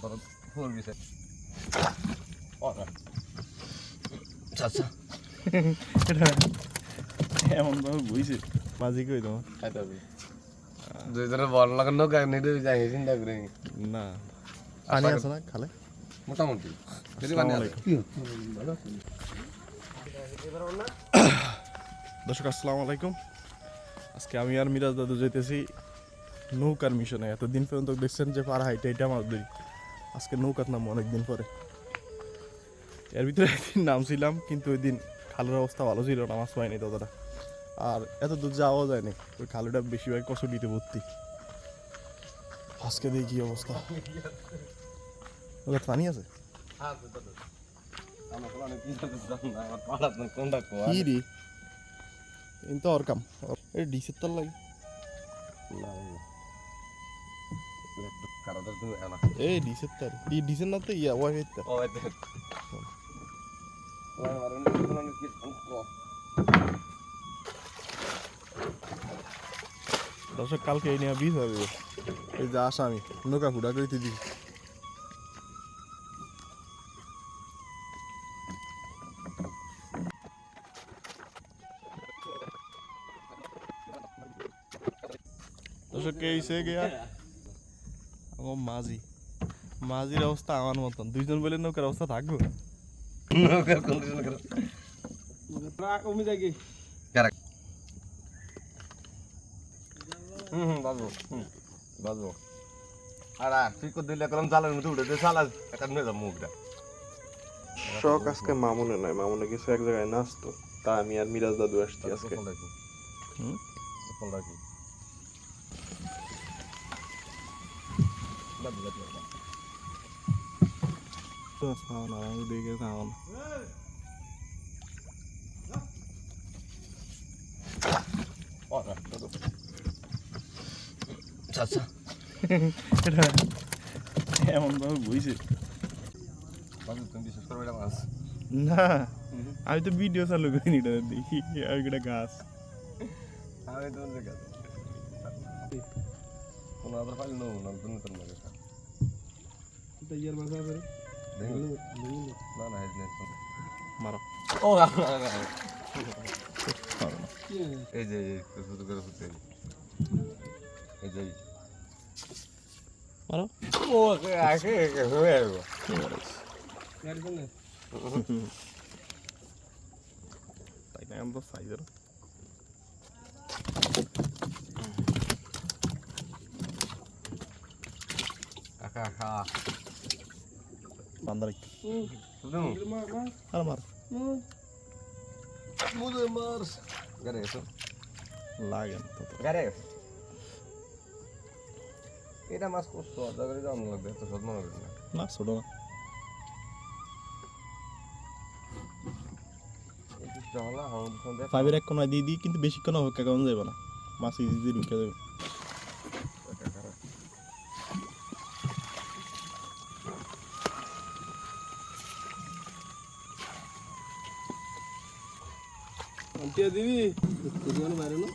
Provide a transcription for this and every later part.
তোর ফুল গেছে আচ্ছা এমন ভাবে বুঝছে মাঝি কই তোমার? খাইতে হবে। দুই ধরে বল লাগানো গায়ে নিতে যাই চিন্তা করে না। পানি আছে না খালে? মোটামুটি। দর্শক আসসালামু আলাইকুম। আজকে আমি আর মিরাজ দাদু যেতেছি নৌকার মিশনে। এতদিন পর্যন্ত দেখছেন যে পার হাইটে এটা মাছ ধরি আজকে নৌকার নাম অনেকদিন পরে। এর ভিতরে একদিন নামছিলাম, কিন্তু ওই দিন খালের অবস্থা ভালো ছিল না, মাছ পাইনি ততটা আর এত দূর যাওয়া যায়নি, ওই খালুটা বেশিরভাগ কচুরিতে ভর্তি। আজকে দিয়ে কি অবস্থা। ওদের পানি আছে? কিন্তু ওর কাম। এই ডিসের তার লাগে কারোটা তুমি এনা এই ডিসের তার ডি ডিসের না তো। ইয়া ওয়াই তার মারুন কোন কি দর্শক কালকে এই নিয়ে বিষ হবে। এই যে আসা আমি নৌকা ফুটা করে দিই। দর্শক কে এসে গিয়া আমার মাঝি। মাঝির অবস্থা আমার মতন। দুইজন বলে নৌকার অবস্থা থাকব? নৌকার কন্ডিশন করে? কারেক্ট হুম হুম বাজবো হুম বাজবো। আর আর তুই কো দিলে কলম চালার মতো উঠে চালা একটা নিয়ে যা মুখটা। শখ আজকে মামুনে নাই। মামুনে কিছু এক জায়গায় নাচতো। তা আমি আর মিরাজ দাদু আসছি আজকে। হুম? ফোন রাখি দাদু দাদু খাওয়ানো আমি দেখে খাওয়ানো আচ্ছা এটা এমন ভাবে বুঝছে বাজু তুমি বিশেষ করে এটা মাছ না আমি তো ভিডিও চালু করিনি এটা দেখি আর এটা গাছ আমি তো বলছি কাজ কোন আদার পাইল নো না তুমি তো না গেছা না না হেড নেই মারো ও। এই যে শুধু করে শুতে এই যে মারো ও কে হয়ে গো তাই না আমরা সাইজের গারে এটা মাছ কষ্ট আদা করে দাম লাগবে এত সদ মনে করি না। না ছোট না। ফাইভের এক কোনায় দিয়ে দিই কিন্তু বেশিক্ষণ অপেক্ষা করানো যাবে না। মাছ ইজি ঢুকে যাবে। দিবি? বাইরে না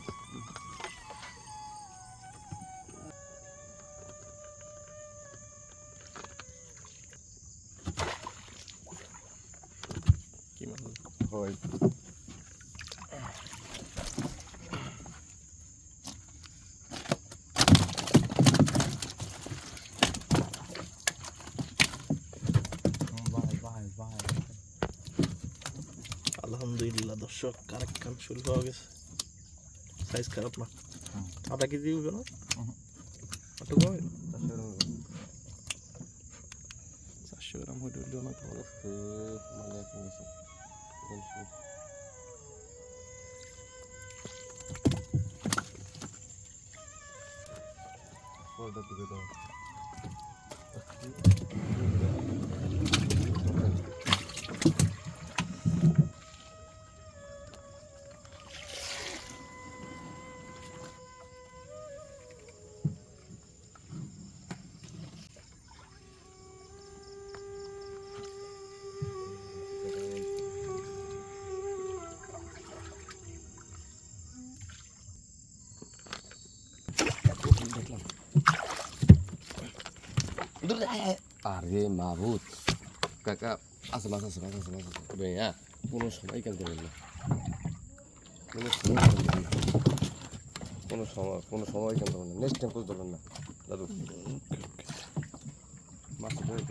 কি মাছ হয় কারেক্ট কাম শুরু হয়ে গেছে। সাইজ খারাপ না। আধা কেজি হবে না? গ্রাম না তো আরে মাহবুদ কাকা আছে মাছ আছে মাছ আছে মাছ তবে হ্যাঁ কোনো সময় কেন দেবেন না কোনো সময় কেন সময় কোনো সময় কেন দেবেন না নেক্সট টাইম করে দেবেন না দাদু মাছ ধরে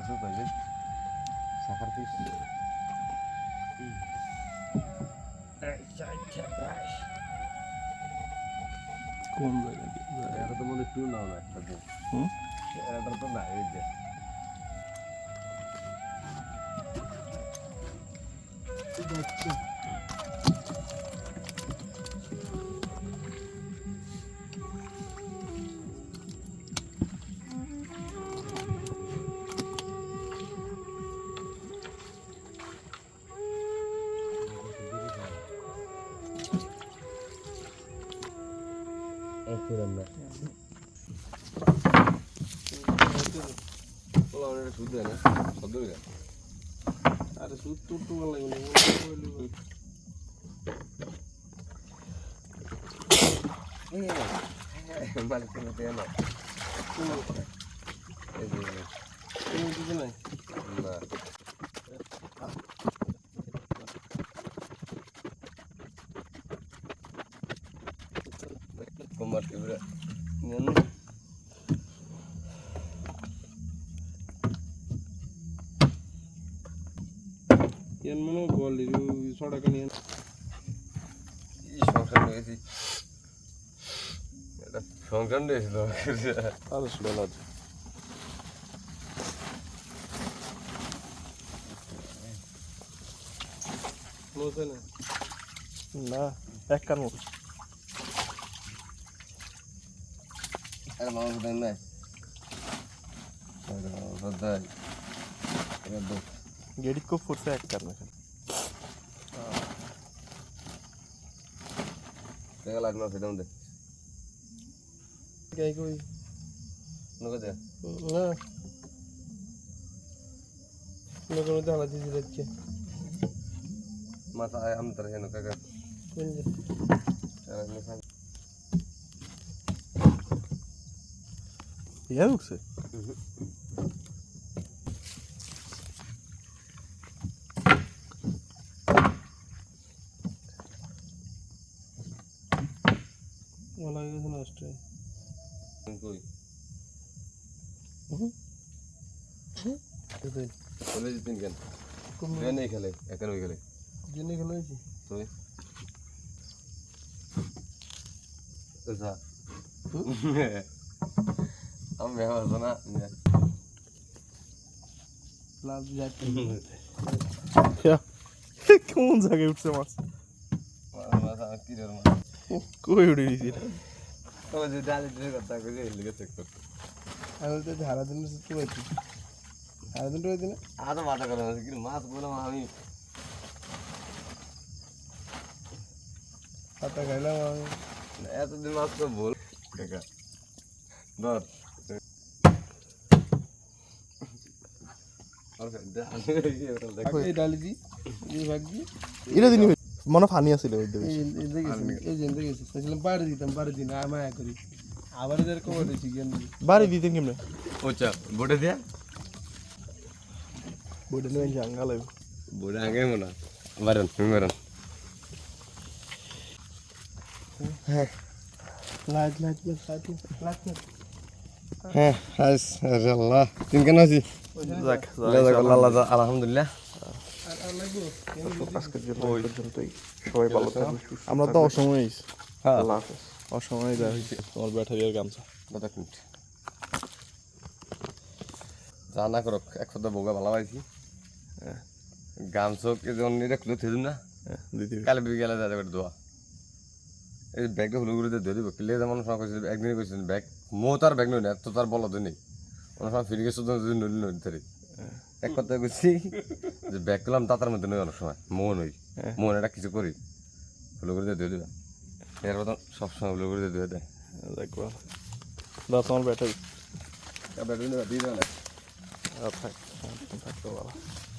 Eso পাইলে সাকার পিস কোন জায়গা দিয়ে? এটা তো মনে টু নাও না একটা দিন হুম? এটা তো না এই যে বলা এটা শুদ্ধ না শব্দ হয়ে যায় আরে সুদ টুট টুট লাগবে না মালিক তুমি পেয়ে না এই যে তুমি কিছু নাই না কুমার টিভরা নেন এর মনে বল ছটা কানি এই সংসার নিয়েছি। এটা সংসার নিয়েছিল আরে শুনে না না। এক কান আরে মামা নাই আরে দেখ গেড়ি খুব ফুটছে এক কান এখানে দেখা লাগল সেটা দে কে কই নকে দে না নতুন ধালা দিছি রাখছে মাথা আয় আমি তার হেন কাকা কোন যে সারা দিন খাই ইয়া ঢুকছে ভালো হয়ে গেছে নষ্ট হয়ে কই কোথায় চলে যেতেন কেন? কোন ট্রেন নেই খেলে একের ওই খেলে। জেনে গেল হয়েছে? তুই? আমি ব্যবহার না লাভ যাচ্ছে কোন জায়গায় উঠছে মাছ? কই উঠে দিছি এটা? ওই যে ডালি কথা কইছে এই চেক করতে। আমি তো হারা দিন সুস্থ পাইছি হারা দিন পাইছি না মাথা করে আছে কিন্তু মাছ বললাম আমি পাতা খাইলাম আমি এতদিন মাছ তো বল কাকা ধর মনে ফানি আছিল বাড়ি দিতাম বাড়ি দিন আর করি আবার দিয়ে বাড়ি দিতেন কেমনে ওচা বোটে দিয়া বইটা নিয়ে জাঙ্গা লাগবে বোটে আগে মনে মারেন তুমি হ্যাঁ আল্লাহ কেন আছি আলহামদুলিল্লাহ সবাই ভালো আমরা তো অসময় হ্যাঁ অসময় যা হয়েছে তোমার ব্যাটারি আর গামছা দাদা যা না এক সপ্তাহ ভালো পাইছি গাম চোখ যেমন এটা খুলে থেদুম না? হ্যাঁ। কালে বিকেলে যা যাবে দোয়া। এই ব্যাগটা হলু করে দিয়ে দিব কিলে যেমন সময় কইছিল একদিন কইছিল ব্যাগ মো তার ব্যাগ নই না তো তার বলদ নেই অনেক সময় ফিরে গেছে যদি নদী নদী ধরে এক কথা কইছি যে ব্যাগ করলাম তাতার মধ্যে নই অনেক সময় মো নই। মন এটা কিছু করি হলু করে দিয়ে দিয়ে দিবা। এর কথা সবসময় হলু করে দিয়ে দিয়ে দেয় দেখ ভালো দাও তোমার ব্যাটারি ব্যাগ দিয়ে দেবে থাক থাকতো ভালো